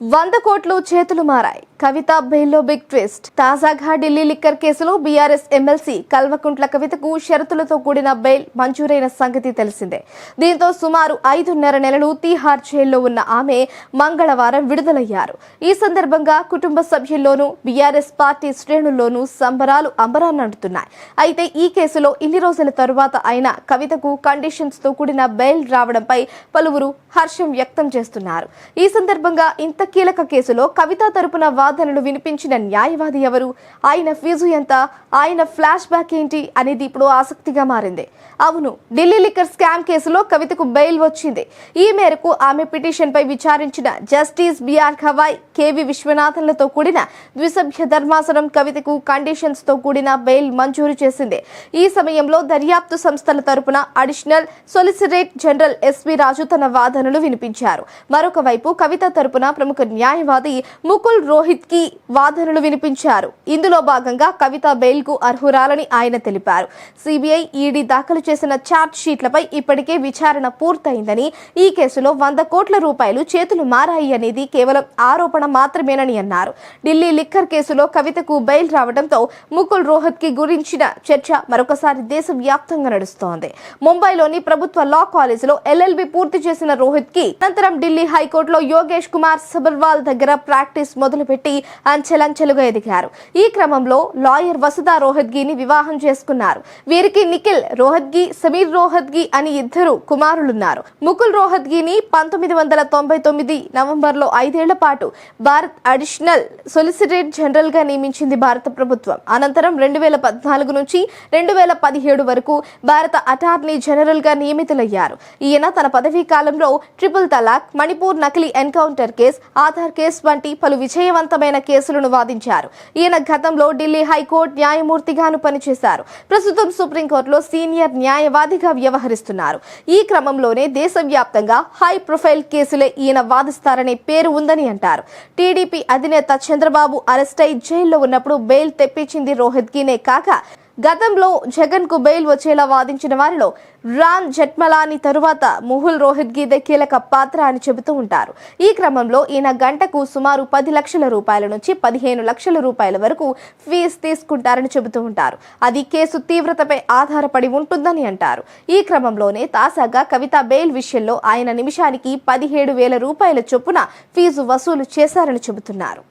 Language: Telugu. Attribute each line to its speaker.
Speaker 1: వంద కోట్లు చేతులు మారాయి. కవిత బెయిల్లో బిగ్ ట్విస్ట్. తాజాగా ఢిల్లీ లిక్కర్ కేసులో బీఆర్ఎస్ ఎమ్మెల్సీ కల్వకుంట్ల కవితకు షరతులతో కూడిన బెయిల్ మంజూరైన సంగతి తెలిసిందే. దీంతో సుమారు ఐదున్నర నెలలు తీహార్ జైల్లో ఉన్న ఆమె మంగళవారం విడుదలయ్యారు. ఈ సందర్భంగా కుటుంబ సభ్యుల్లోనూ బీఆర్ఎస్ పార్టీ శ్రేణుల్లోనూ సంబరాలు అంబరాన్నంటున్నాయి అయితే ఈ కేసులో ఇన్ని రోజుల తరువాత ఆయన కవితకు కండిషన్స్తో కూడిన బెయిల్ రావడంపై పలువురు హర్షం వ్యక్తం చేస్తున్నారు. ఈ సందర్భంగా ఇంత కీలక కేసులో కవిత తరపున వాదనలు వినిపించిన న్యాయవాది ఎవరు? ఆయన ఫీజు ఎంత? ఆయన ఫ్లాష్ బ్యాక్ ఏంటి? అనేది ఇప్పుడు ఆసక్తిగా మారింది. అవును ఢిల్లీ లిక్కర్ స్కామ్ కేసులో కవితకు బెయిల్ వచ్చింది. ఈ మేరకు ఆమె పిటిషన్ పై విచారించిన జస్టిస్ బిఆర్ ఖవాయ్ కేవి విశ్వనాథన్లతో కూడిన ద్విసభ్య ధర్మాసనం కవితకు కండిషన్స్తో కూడిన బెయిల్ మంజూరు చేసింది. ఈ సమయంలో దర్యాప్తు సంస్థల తరపున additional solicitor general SV Raju తన వాదనలు వినిపించారు. మరొక వైపు కవిత తరపున ప్రముఖ న్యాయవాది ముకుల్ రోహిత్కి వాదనలు వినిపించారు. ఇందులో భాగంగా కవిత బెయిల్కు అర్హురాలని ఆయన తెలిపారు. సిబిఐ ఈడీ దాఖలు చేసిన ఛార్జ్ షీట్లపై ఇప్పటికే విచారణ పూర్తయిందని ఈ కేసులో వంద కోట్ల రూపాయలు చేతులు మారాయి అనేది కేవలం ఆరోపణ మాత్రమేనని అన్నారు. ఢిల్లీ లిక్కర్ కేసులో కవితకు బెయిల్ రావడంతో ముకుల్ రోహిత్కి గురించిన చర్చ మరొకసారి దేశవ్యాప్తంగా నడుస్తోంది. ముంబైలోని ప్రభుత్వ లా కాలేజీలో ఎల్ఎల్బి పూర్తి చేసిన రోహిత్కి అనంతరం ఢిల్లీ హైకోర్టులో యోగేష్ కుమార్ అగర్వాల్ దగ్గర ప్రాక్టీస్ మొదలుపెట్టి అంచెలంచెలుగా ఎదిగారు. ఈ క్రమంలో లాయర్ వసుధ రోహద్గిని వివాహం చేసుకున్నారు. వీరికి నిఖిల్ రోహద్గి సమీర్ రోహద్గి అని ఇద్దరు కుమారులున్నారు. ముకుల్ రోహద్గిని పంతొమ్మిది వందల తొంభై తొమ్మిది నవంబర్లో ఐదేళ్ళ పాటు భారత్ అడిషనల్ సొలిసిటేట్ జనరల్గా నియమించింది భారత ప్రభుత్వం. అనంతరం రెండు వేల పద్నాలుగు నుంచి రెండు వేల పదిహేడు వరకు భారత అటార్నీ జనరల్గా నియమితులయ్యారు. ఈయన తన పదవీ కాలంలో ట్రిపుల్ తలాక్ మణిపూర్ నకిలీ ఎన్కౌంటర్ కేసు ఆధార్ కేసు వంటి పలు విజయవంతమైన కేసులను వాదించారు. ఈయన గతంలో ఢిల్లీ హైకోర్టు న్యాయమూర్తిగాను పనిచేశారు. ప్రస్తుతం సుప్రీంకోర్టులో సీనియర్ న్యాయవాదిగా వ్యవహరిస్తున్నారు. ఈ క్రమంలోనే దేశవ్యాప్తంగా హై ప్రొఫైల్ కేసులే ఈయన వాదిస్తారనే పేరు ఉందని అంటారు. టీడీపీ అధినేత చంద్రబాబు అరెస్టై జైల్లో ఉన్నప్పుడు బెయిల్ తెప్పించింది రోహిత్ గినే కాక గతంలో జగన్కు బెయిల్ వచ్చేలా వాదించిన వారిలో రామ్ జట్మలాని తరువాత ముహుల్ రోహిత్ గీదే కీలక పాత్ర అని చెబుతూ ఉంటారు. ఈ క్రమంలో ఈయన గంటకు సుమారు పది లక్షల రూపాయల నుంచి పదిహేను లక్షల రూపాయల వరకు ఫీజు తీసుకుంటారని చెబుతూ ఉంటారు. అది కేసు తీవ్రతపై ఆధారపడి ఉంటుందని అంటారు. ఈ క్రమంలోనే తాజాగా కవిత బెయిల్ విషయంలో ఆయన నిమిషానికి పదిహేడు వేల రూపాయల చొప్పున ఫీజు వసూలు చేశారని చెబుతున్నారు.